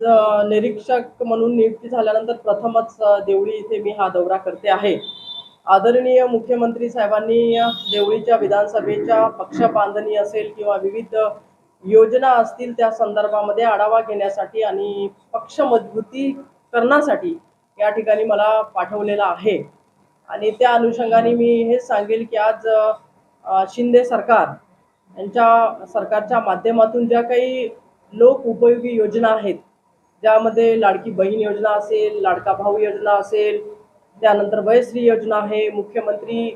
निरीक्षक म्हणून नियुक्ती झाल्यानंतर प्रथमच देवळी इथे मी हा दौरा करते आहे. आदरणीय मुख्यमंत्री साहेबांनी देवळीच्या विधानसभेच्या पक्ष बांधणी असेल किंवा विविध योजना असतील त्या संदर्भामध्ये आढावा घेण्यासाठी आणि पक्ष मजबूती करण्यासाठी या ठिकाणी मला पाठवलेला आहे. आणि त्या अनुषंगाने मी हे सांगेल की आज शिंदे सरकार यांच्या सरकारच्या माध्यमातून ज्या काही लोक उपयोगी योजना आहेत ज्यामध्ये लाडकी बहीण योजना असेल लाडका भाऊ योजना असेल त्यानंतर वयश्री योजना आहे मुख्यमंत्री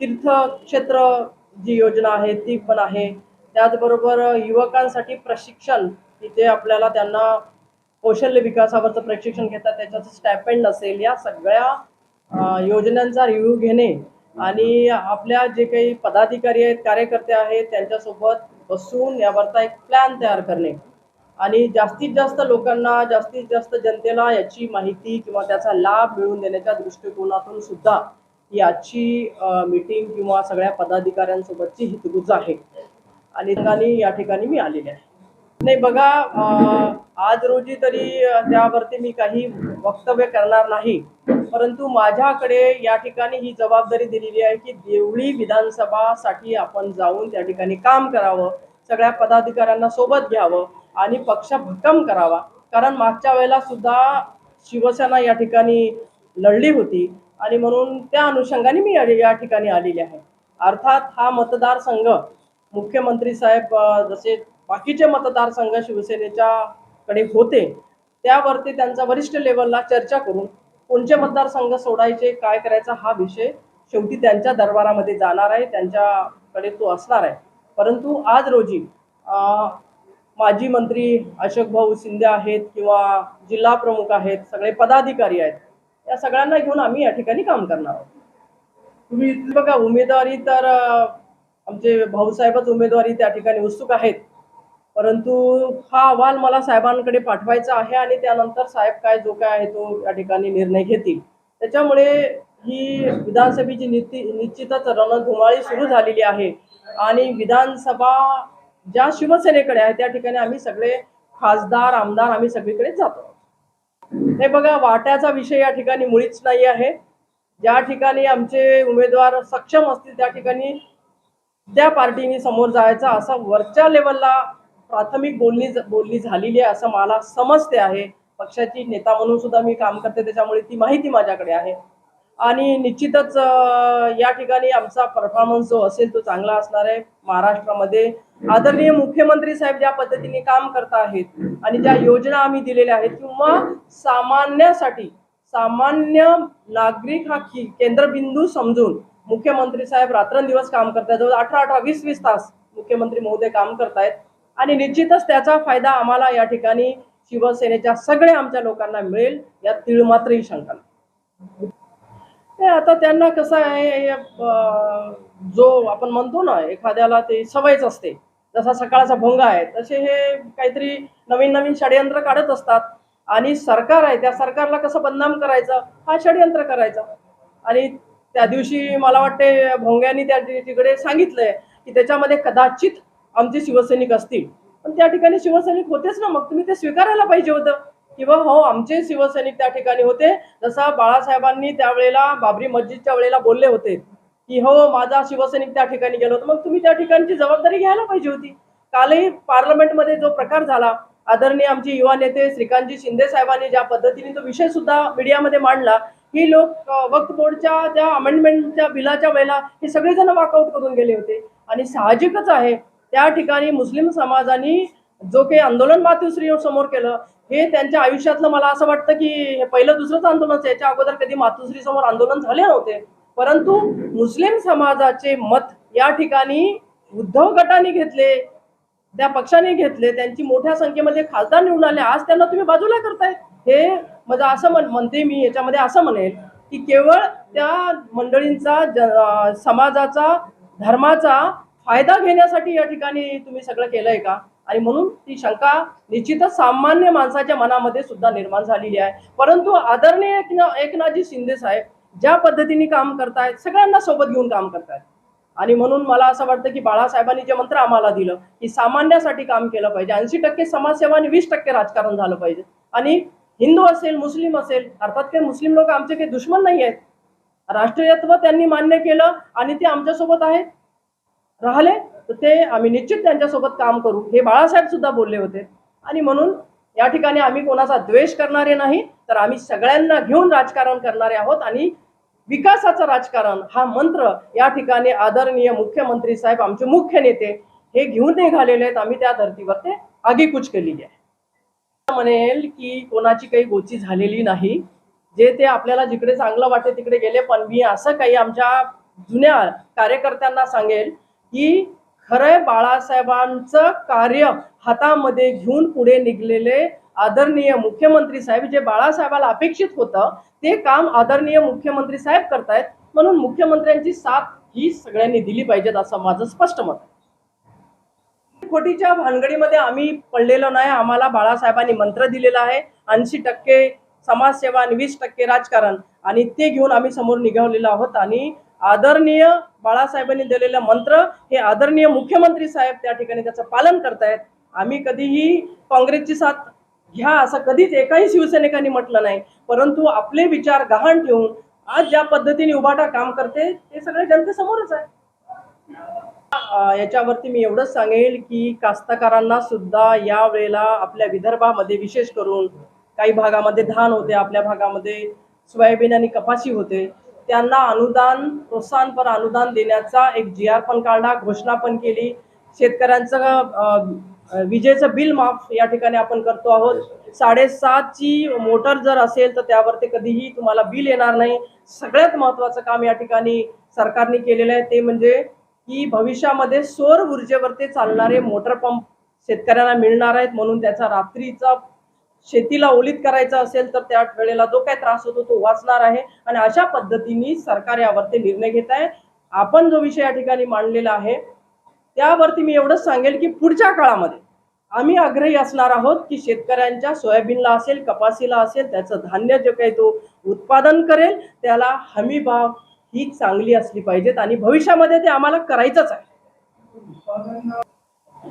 तीर्थक्षेत्र जी योजना आहे ती पण आहे. त्याचबरोबर युवकांसाठी प्रशिक्षण इथे आपल्याला त्यांना कौशल्य विकासावरचं प्रशिक्षण घेतात त्याच्याचं स्टॅपेंड असेल या सगळ्या योजनांचा रिव्ह्यू घेणे आणि आपल्या जे काही पदाधिकारी आहेत कार्यकर्ते आहेत त्यांच्यासोबत बसून यावरचा एक प्लॅन तयार करणे. आणि जास्तीत जास्त लोकांना जास्तीत जास्त जनतेला याची माहिती किंवा त्याचा लाभ मिळवून देण्याच्या दृष्टिकोनातून सुद्धा याची मीटिंग किंवा सगळ्या पदाधिकाऱ्यांसोबतची हितगुज आहे. आणि या ठिकाणी मी आलेले आहे. नाही बघा आज रोजी तरी त्यावरती मी काही वक्तव्य करणार नाही परंतु माझ्याकडे या ठिकाणी ही जबाबदारी दिलेली आहे की देवळी विधानसभासाठी आपण जाऊन त्या ठिकाणी काम करावं सगळ्या पदाधिकाऱ्यांना सोबत घ्यावं आणि पक्ष भक्कम करावा. कारण मागच्या वेळेला सुद्धा शिवसेना या ठिकाणी लढली होती आणि म्हणून त्या अनुषंगाने मी या ठिकाणी आलेली आहे. अर्थात हा मतदारसंघ मुख्यमंत्री साहेब जसे बाकीचे मतदारसंघ शिवसेनेच्या कडे होते त्यावरती त्यांचा वरिष्ठ लेवलला चर्चा करून कोणते मतदारसंघ सोडायचे काय करायचा हा विषय शेवटी त्यांच्या दरबारामध्ये जाणार आहे त्यांच्याकडे तो असणार आहे. परंतु आज रोजी माजी मंत्री अशोक भाऊ शिंदे आहेत किंवा जिल्हा प्रमुख आहेत सगळे पदाधिकारी आहेत या सगळ्यांना घेऊन आम्ही या ठिकाणी काम करणार आहोत. तुम्ही बघा उमेदवारी तर आमचे भाऊसाहेबच उमेदवारी त्या ठिकाणी उत्सुक आहेत. परंतु हा अहवाल मला साहेबांकडे पाठवायचा आहे आणि त्यानंतर साहेब काय जो काय आहे तो या ठिकाणी निर्णय घेतील. त्याच्यामुळे ही विधानसभेची निश्चितच रणधुमाळी सुरू झालेली आहे. आणि विधानसभा ज्या शिवसेनेकडे आहे त्या ठिकाणी आम्ही सगळे खासदार आमदार आम्ही सगळीकडे जातो. हे बघा वाट्याचा विषय या ठिकाणी मुळीच नाही आहे. ज्या ठिकाणी आमचे उमेदवार सक्षम असतील त्या ठिकाणी त्या पार्टीने समोर जायचा असा वरच्या लेवलला प्राथमिक बोलणी बोलणी झालेली आहे असं मला समजते आहे. पक्षाची नेता म्हणून सुद्धा मी काम करते त्याच्यामुळे ती माहिती माझ्याकडे आहे. आणि निश्चितच या ठिकाणी आमचा परफॉर्मन्स जो असेल तो चांगला असणार आहे महाराष्ट्रामध्ये. आदरणीय मुख्यमंत्री साहेब ज्या पद्धतीने काम करत आहेत आणि ज्या योजना आम्ही दिलेल्या आहेत किंवा सामान्यासाठी सामान्य नागरिक हा की- केंद्रबिंदू समजून मुख्यमंत्री साहेब रात्रंदिवस काम करतायत. जवळ अठरा अठरा वीस वीस तास मुख्यमंत्री महोदय काम करतायत. आणि निश्चितच त्याचा फायदा आम्हाला या ठिकाणी शिवसेनेच्या सगळ्या आमच्या लोकांना मिळेल यात तीळ मात्रही शंका नाही. ते आता त्यांना कसं आहे जो आपण म्हणतो ना एखाद्याला ते सवयच असते. जसा सकाळचा भोंगा आहे तसे हे काहीतरी नवीन नवीन षडयंत्र काढत असतात. आणि सरकार आहे त्या सरकारला कसं बदनाम करायचं? हा षडयंत्र करायचा. आणि त्या दिवशी मला वाटते भोंग्यांनी त्या तिकडे सांगितलंय की त्याच्यामध्ये कदाचित आमचे शिवसैनिक असतील. पण त्या ठिकाणी शिवसैनिक होतेच ना मग तुम्ही ते स्वीकारायला पाहिजे होतं. किंवा हो आमचे शिवसैनिक त्या ठिकाणी होते. जसा बाळासाहेबांनी त्यावेळेला बाबरी मस्जिदच्या वेळेला बोलले होते की हो माझा शिवसैनिक त्या ठिकाणी गेलो होतो. मग तुम्ही त्या ठिकाणची जबाबदारी घ्यायला पाहिजे होती. कालही पार्लमेंटमध्ये जो प्रकार झाला आदरणीय आमचे युवा नेते श्रीकांतजी शिंदे साहेबांनी ज्या पद्धतीने तो विषय सुद्धा मीडियामध्ये मांडला ही लोक वक्त बोर्डच्या त्या अमेंडमेंटच्या बिलाच्या वेळेला हे सगळेजण वॉकआउट करून गेले होते. आणि साहजिकच आहे त्या ठिकाणी मुस्लिम समाजाने जो काही आंदोलन मातोश्री समोर केलं हे त्यांच्या आयुष्यातलं मला असं वाटतं की हे पहिलं दुसरंच आंदोलन याच्या अगोदर कधी मातोश्री समोर आंदोलन झाले नव्हते. परंतु मुस्लिम समाजाचे मत या ठिकाणी उद्धव गटाने घेतले त्या पक्षाने घेतले त्यांची मोठ्या संख्येमध्ये खासदार निवडून आले. आज त्यांना तुम्ही बाजूला करताय. हे म्हणजे असं म्हण म्हणते मी याच्यामध्ये असं म्हणेल की केवळ त्या मंडळींचा समाजाचा धर्माचा फायदा घेण्यासाठी या ठिकाणी तुम्ही सगळं केलंय का? आणि म्हणून ती शंका निश्चितच सामान्य माणसाच्या मनामध्ये सुद्धा निर्माण झालेली आहे. परंतु आदरणीय एकना एकनाथजी शिंदे साहेब ज्या पद्धतीने काम करतायत सगळ्यांना सोबत घेऊन काम करतायत. आणि म्हणून मला असं वाटतं की बाळासाहेबांनी जे मंत्र आम्हाला दिलं की सामान्यासाठी काम केलं पाहिजे. ऐंशी टक्के समाजसेवा आणि वीस टक्के राजकारण झालं पाहिजे. आणि हिंदू असेल मुस्लिम असेल अर्थात काही मुस्लिम लोक आमचे काही दुश्मन नाही आहेत. राष्ट्रीयत्व त्यांनी मान्य केलं आणि ते आमच्यासोबत आहेत. राहिले. तर ते आम्ही निश्चित त्यांच्यासोबत काम करू. हे बाळासाहेब सुद्धा बोलले होते. आणि म्हणून या ठिकाणी आम्ही कोणाचा द्वेष करणारे नाही तर आम्ही सगळ्यांना घेऊन राजकारण करणारे आहोत आणि विकासाचं राजकारण हा मंत्र या ठिकाणी आदरणीय मुख्यमंत्री साहेब आमचे मुख्य नेते हे घेऊन निघालेले आहेत. आम्ही त्या धर्तीवर ते आगीकूच केलेली आहे. म्हणेल की कोणाची काही गोची झालेली नाही. जे ते आपल्याला जिकडे चांगलं वाटते तिकडे गेले. पण मी असं काही आमच्या जुन्या कार्यकर्त्यांना सांगेल की खरंय बाळासाहेबांचं कार्य हातामध्ये घेऊन पुढे निघलेले आदरणीय मुख्यमंत्री साहेब जे बाळासाहेबाला अपेक्षित होतं ते काम आदरणीय मुख्यमंत्री साहेब करतायत. म्हणून मुख्यमंत्र्यांची साथ ही सगळ्यांनी दिली पाहिजेत असं माझं स्पष्ट मत आहे. खोटीच्या भानगडीमध्ये आम्ही पडलेलो नाही. आम्हाला बाळासाहेबांनी मंत्र दिलेला आहे. ऐंशी टक्के समाजसेवा आणि वीस टक्के राजकारण. आणि ते घेऊन आम्ही समोर निघावलेलो आहोत. आणि आदरणीय बाळासाहेबांनी दिलेला मंत्र हे आदरणीय मुख्यमंत्री साहेब त्या ठिकाणी त्याचं पालन करतायत. आम्ही कधीही काँग्रेसची साथ घ्या असं कधीच एकाही शिवसैनिकांनी म्हटलं नाही. परंतु आपले विचार गहाण ठेवून आज ज्या पद्धतीने उभाटा काम करते ते सगळे जनतेसमोरच आहे. याच्यावरती मी एवढंच सांगेल की कास्तकारांना सुद्धा या वेळेला आपल्या विदर्भामध्ये विशेष करून काही भागामध्ये धान होते आपल्या भागामध्ये सोयाबीन आणि कपाशी होते. त्यांना अनुदान प्रोत्साहनपर अनुदान देण्याचा एक जी आर पण काढला घोषणा पण केली. शेतकऱ्यांचं विजेचं बिल माफ या ठिकाणी आपण करतो आहोत. साडेसातची मोटर जर असेल तर त्यावरती कधीही तुम्हाला बिल येणार नाही. सगळ्यात महत्त्वाचं काम या ठिकाणी सरकारने केलेलं आहे. ते म्हणजे की भविष्यामध्ये सौर ऊर्जेवरती चालणारे मोटर पंप शेतकऱ्यांना मिळणार आहेत. म्हणून त्याचा रात्रीचा शेतीला ओलीत करायचा असेल तर त्या वेळेला जो काही त्रास होतो तो वाचणार आहे. आणि अशा पद्धतीने सरकार यावरती निर्णय घेत आहे. आपण जो विषय या ठिकाणी मांडलेला आहे त्यावरती मी एवढंच सांगेल की पुढच्या काळामध्ये आम्ही आग्रही असणार आहोत की शेतकऱ्यांच्या सोयाबीनला असेल कपासीला असेल त्याचं धान्य जे काही तो उत्पादन करेल त्याला हमी भाव ही चांगली असली पाहिजेत आणि भविष्यामध्ये ते आम्हाला करायचंच आहे.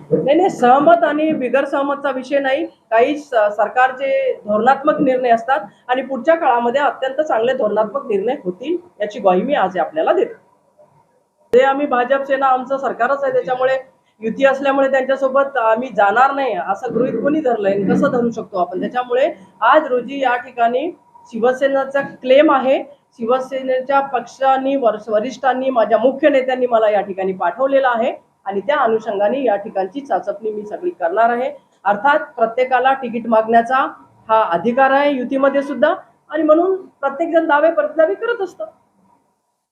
नाही नाही सहमत आणि बिगर सहमतचा विषय नाही. काही सरकारचे धोरणात्मक निर्णय असतात आणि पुढच्या काळामध्ये अत्यंत चांगले धोरणात्मक निर्णय होतील याची ग्वाही मी आज आपल्याला देतो. ते आम्ही भाजप सेना आमचं सरकारच आहे त्याच्यामुळे युती असल्यामुळे त्यांच्यासोबत आम्ही जाणार नाही असं गृहित कोणी धरलंय? कसं धरू शकतो आपण? त्याच्यामुळे आज रोजी या ठिकाणी शिवसेनेचा क्लेम आहे. शिवसेनेच्या पक्षांनी वरिष्ठांनी माझ्या मुख्य नेत्यांनी मला या ठिकाणी पाठवलेलं आहे. आणि त्या अनुषंगाने या ठिकाणची चाचपणी मी सगळी करणार आहे. अर्थात प्रत्येकाला तिकीट मागण्याचा हा अधिकार आहे युतीमध्ये सुद्धा. आणि म्हणून प्रत्येकजण दावे परतदावे करत असतं.